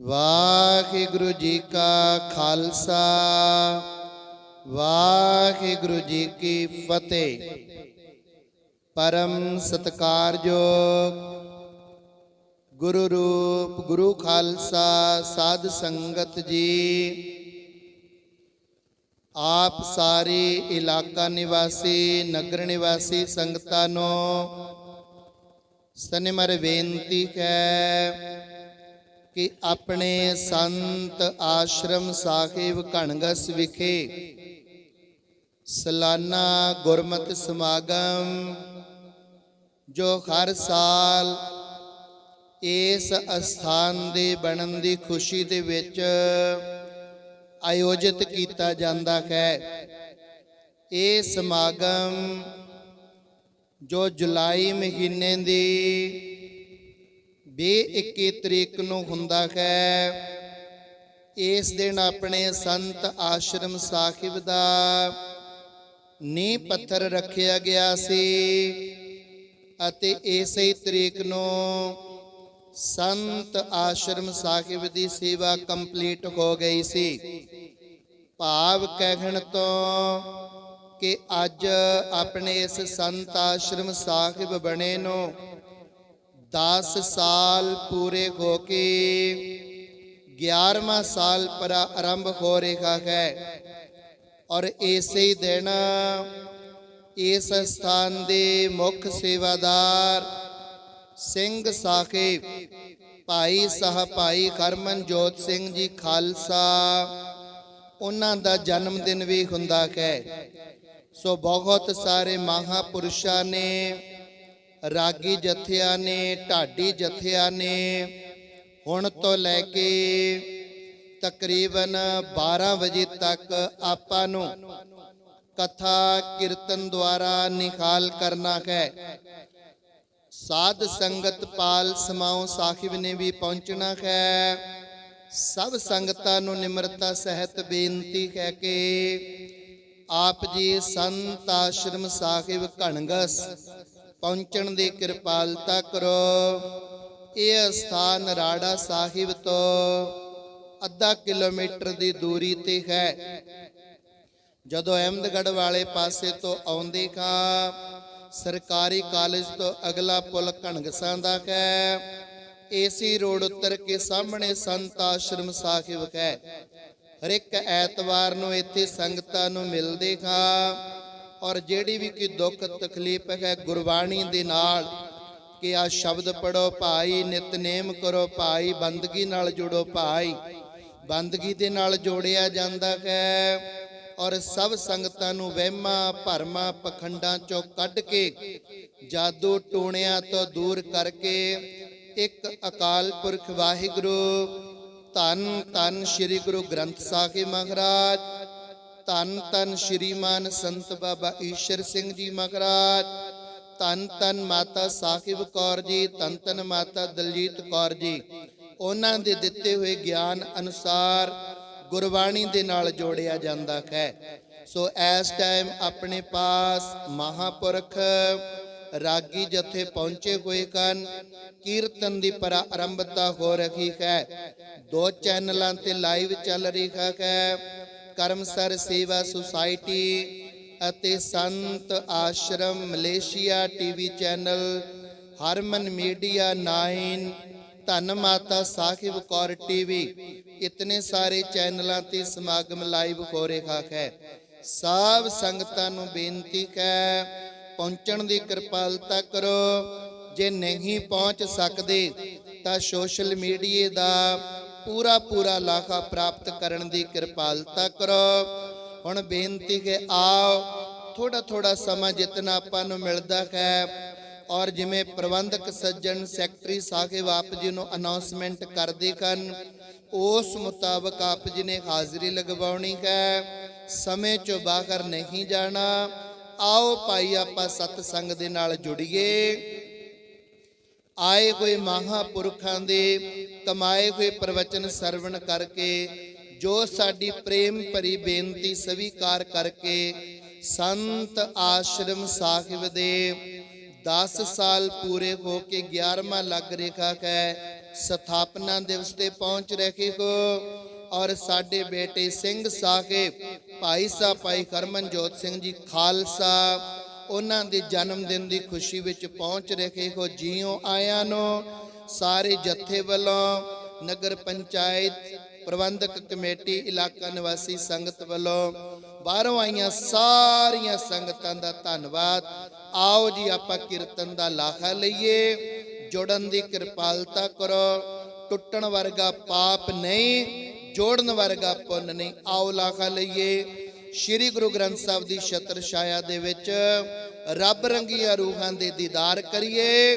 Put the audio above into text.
ਵਾਹਿਗੁਰੂ ਜੀ ਕਾ ਖਾਲਸਾ, ਵਾਹਿਗੁਰੂ ਜੀ ਕੀ ਫਤਿਹ। ਪਰਮ ਸਤਕਾਰਯੋਗ ਗੁਰੂ ਰੂਪ ਗੁਰੂ ਖਾਲਸਾ ਸਾਧ ਸੰਗਤ ਜੀ। ਆਪ ਸਾਰੇ ਇਲਾਕਾ ਨਿਵਾਸੀ, ਨਗਰ ਨਿਵਾਸੀ ਸੰਗਤਾਂ ਨੂੰ ਸਨਿਮਰ ਬੇਨਤੀ ਹੈ ਕਿ ਆਪਣੇ ਸੰਤ ਆਸ਼ਰਮ ਸਾਹਿਬ ਘਣਗਸ ਵਿਖੇ ਸਾਲਾਨਾ ਗੁਰਮਤਿ ਸਮਾਗਮ, ਜੋ ਹਰ ਸਾਲ ਇਸ ਅਸਥਾਨ ਦੇ ਬਣਨ ਦੀ ਖੁਸ਼ੀ ਦੇ ਵਿੱਚ ਆਯੋਜਿਤ ਕੀਤਾ ਜਾਂਦਾ ਹੈ। ਇਹ ਸਮਾਗਮ ਜੋ ਜੁਲਾਈ ਮਹੀਨੇ ਦੀ 21 ਤਰੀਕ ਨੂੰ ਹੁੰਦਾ ਹੈ। ਇਸ ਦਿਨ ਆਪਣੇ ਸੰਤ ਆਸ਼ਰਮ ਸਾਹਿਬ ਦਾ ਨੀਂਹ ਪੱਥਰ ਰੱਖਿਆ ਗਿਆ ਸੀ ਅਤੇ ਇਸੇ ਹੀ ਤਰੀਕ ਨੂੰ ਸੰਤ ਆਸ਼ਰਮ ਸਾਹਿਬ ਦੀ ਸੇਵਾ ਕੰਪਲੀਟ ਹੋ ਗਈ ਸੀ। ਭਾਵ ਕਹਿਣ ਤੋਂ ਕਿ ਅੱਜ ਆਪਣੇ ਇਸ ਸੰਤ ਆਸ਼ਰਮ ਸਾਹਿਬ ਬਣੇ ਨੂੰ 10 ਸਾਲ ਪੂਰੇ ਹੋ ਕੇ 11ਵਾਂ ਸਾਲ ਪਰ ਆਰੰਭ ਹੋ ਰਿਹਾ ਹੈ। ਔਰ ਇਸੇ ਹੀ ਦਿਨ ਇਸ ਸਥਾਨ ਦੇ ਮੁੱਖ ਸੇਵਾਦਾਰ ਸਿੰਘ ਸਾਹਿਬ, ਭਾਈ ਸਾਹਿਬ, ਭਾਈ ਕਰਮਨਜੋਤ ਸਿੰਘ ਜੀ ਖਾਲਸਾ, ਉਹਨਾਂ ਦਾ ਜਨਮ ਦਿਨ ਵੀ ਹੁੰਦਾ ਹੈ। ਸੋ ਬਹੁਤ ਸਾਰੇ ਮਹਾਪੁਰਸ਼ਾਂ ਨੇ ਰਾਗੀ ਜਥਿਆਂ ਨੇ, ਢਾਡੀ ਜਥਿਆਂ ਨੇ। ਹੁਣ ਤੋਂ ਲੈ ਕੇ ਤਕਰੀਬਨ 12 ਵਜੇ ਤੱਕ ਆਪਾਂ ਨੂੰ ਕਥਾ ਕੀਰਤਨ ਦੁਆਰਾ ਨਿਖਾਲ ਕਰਨਾ ਹੈ। ਸਾਧ ਸੰਗਤ ਪਾਲ ਸਮਾਉ ਸਾਹਿਬ ਨੇ ਵੀ ਪਹੁੰਚਣਾ ਹੈ। ਸਭ ਸੰਗਤਾਂ ਨੂੰ ਨਿਮਰਤਾ ਸਹਿਤ ਬੇਨਤੀ ਹੈ ਕਿ ਆਪ ਜੀ ਸੰਤ ਆਸ਼ਰਮ ਸਾਹਿਬ ਘਣਗਸ ਪਹੁੰਚਣ ਦੀ ਕਿਰਪਾਲਤਾ ਕਰੋ। ਇਹ ਸਥਾਨ ਰਾੜਾ ਸਾਹਿਬ ਤੋਂ ਅੱਧਾ ਕਿਲੋਮੀਟਰ ਦੀ ਦੂਰੀ ਤੇ ਹੈ। ਜਦੋਂ ਅਹਿਮਦਗੜ੍ਹ ਵਾਲੇ ਪਾਸੇ ਤੋਂ ਆਉਂਦੇ ਖਾਂ ਸਰਕਾਰੀ ਕਾਲਜ ਤੋਂ ਅਗਲਾ ਪੁਲ ਘਣਗਸਾਂ ਦਾ ਹੈ। ਏਸੀ ਰੋਡ ਉੱਤਰ ਕੇ ਸਾਹਮਣੇ ਸੰਤ ਆਸ਼ਰਮ ਸਾਹਿਬ ਹੈ। ਹਰ ਇੱਕ ਐਤਵਾਰ ਨੂੰ ਇੱਥੇ ਸੰਗਤਾਂ ਨੂੰ ਮਿਲਦੇ ਖਾਂ ਔਰ ਜਿਹੜੀ ਵੀ ਕੋਈ ਦੁੱਖ ਤਕਲੀਫ ਹੈ ਗੁਰਬਾਣੀ ਦੇ ਨਾਲ, ਕਿ ਆ ਸ਼ਬਦ ਪੜੋ ਭਾਈ ਨਿਤਨੇਮ ਕਰੋ, ਭਾਈ ਬੰਦਗੀ ਨਾਲ ਜੁੜੋ, ਭਾਈ ਬੰਦਗੀ ਦੇ ਨਾਲ ਜੋੜਿਆ ਜਾਂਦਾ ਹੈ ਔਰ ਸਭ ਸੰਗਤਾਂ ਨੂੰ ਵਹਿਮਾਂ ਭਰਮਾਂ ਪਖੰਡਾਂ ਚੋਂ ਕੱਢ ਕੇ ਜਾਦੂ ਟੂਣਿਆਂ ਤੋਂ ਦੂਰ ਕਰਕੇ ਇੱਕ ਅਕਾਲ ਪੁਰਖ ਵਾਹਿਗੁਰੂ ਧੰਨ ਧੰਨ ਸ੍ਰੀ ਗੁਰੂ ਗ੍ਰੰਥ ਸਾਹਿਬ ਮਹਾਰਾਜ। ਧੰਨ ਧੰਨ ਸ਼੍ਰੀਮਾਨ ਸੰਤ ਬਾਬਾ ਈਸ਼ਰ ਸਿੰਘ ਜੀ ਮਹਾਰਾਜ। ਧੰਨ ਧੰਨ ਮਾਤਾ ਸਾਹਿਬ ਕੌਰ ਜੀ, ਧੰਨ ਧੰਨ ਮਾਤਾ ਦਲਜੀਤ ਕੌਰ ਜੀ। ਉਹਨਾਂ ਦੇ ਦਿੱਤੇ ਹੋਏ ਗਿਆਨ ਅਨੁਸਾਰ ਗੁਰਬਾਣੀ ਦੇ ਨਾਲ ਜੋੜਿਆ ਜਾਂਦਾ ਹੈ। ਸੋ ਇਸ ਟਾਈਮ ਆਪਣੇ ਪਾਸ ਮਹਾਪੁਰਖ ਰਾਗੀ ਜਥੇ ਪਹੁੰਚੇ ਹੋਏ ਹਨ ਕੀਰਤਨ ਦੀ ਪ੍ਰਾਰੰਭਤਾ ਹੋ ਰਹੀ ਹੈ। ਦੋ ਚੈਨਲਾਂ ਤੇ ਲਾਈਵ ਚੱਲ ਰਿਹਾ ਹੈ। ਕਰਮਸਰ ਸੇਵਾ ਸੁਸਾਇਟੀ ਅਤੇ ਸੰਤ ਆਸ਼ਰਮ Malaysia TV channel, Harman media 9 ਧੰਨ ਮਾਤਾ ਸਾਹਿਬ ਕੌਰ ਟੀਵੀ, ਇਤਨੇ ਸਾਰੇ ਚੈਨਲਾਂ ਤੇ ਸਮਾਗਮ ਲਾਈਵ ਹੋ ਰਿਹਾ ਹੈ। ਸਭ ਸੰਗਤਾਂ ਨੂੰ ਬੇਨਤੀ ਹੈ, ਪਹੁੰਚਣ ਦੀ ਕਿਰਪਾਲਤਾ ਕਰੋ। ਜੇ ਨਹੀਂ ਪਹੁੰਚ ਸਕਦੇ, ਤਾਂ ਸੋਸ਼ਲ ਮੀਡੀਆ ਦਾ ਪੂਰਾ ਪੂਰਾ ਲਾਹਾ ਪ੍ਰਾਪਤ ਕਰਨ ਦੀ ਕਿਰਪਾਲਤਾ ਕਰੋ। ਹੁਣ ਬੇਨਤੀ ਹੈ ਆਓ ਥੋੜਾ ਥੋੜਾ ਸਮਾਂ ਜਿਤਨਾ ਆਪਾਂ ਨੂੰ ਮਿਲਦਾ ਹੈ ਔਰ ਜਿਵੇਂ ਪ੍ਰਬੰਧਕ ਸੱਜਣ ਸੈਕਟਰੀ ਸਾਹਿਬ ਆਪ ਜੀ ਨੂੰ ਅਨਾਉਂਸਮੈਂਟ ਕਰਦੇ ਹਨ, ਉਸ ਮੁਤਾਬਕ ਆਪ ਜੀ ਨੇ ਹਾਜ਼ਰੀ ਲਗਵਾਉਣੀ ਹੈ। ਸਮੇਂ ਚੋਂ ਬਾਹਰ ਨਹੀਂ ਜਾਣਾ। ਆਓ ਭਾਈ ਆਪਾਂ ਸਤ ਸੰਗ ਦੇ ਨਾਲ ਜੁੜੀਏ। ਆਏ ਕੋਈ ਮਹਾਪੁਰਖਾਂ ਦੇ ਕਮਾਏ ਹੋਏ ਪ੍ਰਵਚਨ ਸਰਵਣ ਕਰਕੇ, ਜੋ ਸਾਡੀ ਪ੍ਰੇਮ ਭਰੀ ਬੇਨਤੀ ਸਵੀਕਾਰ ਕਰਕੇ ਸੰਤ ਆਸ਼ਰਮ ਸਾਹਿਬ ਦੇ 10 ਸਾਲ ਪੂਰੇ ਹੋ ਕੇ 11ਵਾਂ ਲੱਗ ਰਿਹਾ ਹੈ, ਸਥਾਪਨਾ ਦਿਵਸ ਤੇ ਪਹੁੰਚ ਰਹੇ ਹੋ। ਔਰ ਸਾਡੇ ਬੇਟੇ ਸਿੰਘ ਸਾਹਿਬ, ਭਾਈ ਸਾਹਿਬ, ਭਾਈ ਕਰਮਨਜੋਤ ਸਿੰਘ ਜੀ ਖਾਲਸਾ, ਉਹਨਾਂ ਦੇ ਜਨਮ ਦਿਨ ਦੀ ਖੁਸ਼ੀ ਵਿੱਚ ਪਹੁੰਚ ਰਹੇ ਹੋ। ਜੀਓ ਆਇਆਂ ਨੂੰ ਸਾਰੇ ਜਥੇ ਵੱਲੋਂ ਨਗਰ ਪੰਚਾਇਤ, ਪ੍ਰਬੰਧਕ ਕਮੇਟੀ, ਇਲਾਕਾ ਨਿਵਾਸੀ ਸੰਗਤ ਵੱਲੋਂ ਬਾਹਰੋਂ ਆਈਆਂ ਸਾਰੀਆਂ ਸੰਗਤਾਂ ਦਾ ਧੰਨਵਾਦ। ਆਓ ਜੀ, ਆਪਾਂ ਕੀਰਤਨ ਦਾ ਲਾਹਾ ਲਈਏ। ਜੋੜਨ ਦੀ ਕਿਰਪਾਲਤਾ ਕਰੋ। ਟੁੱਟਣ ਵਰਗਾ ਪਾਪ ਨਹੀਂ, ਜੋੜਨ ਵਰਗਾ ਪੁੰਨ ਨਹੀਂ। ਆਓ ਲਾਹਾ ਲਈਏ। ਸ੍ਰੀ ਗੁਰੂ ਗ੍ਰੰਥ ਸਾਹਿਬ ਦੀ ਛਤਰ ਛਾਇਆ ਦੇ ਵਿੱਚ ਰੱਬ ਰੰਗੀਆਂ ਰੂਹਾਂ ਦੇ ਦੀਦਾਰ ਕਰੀਏ।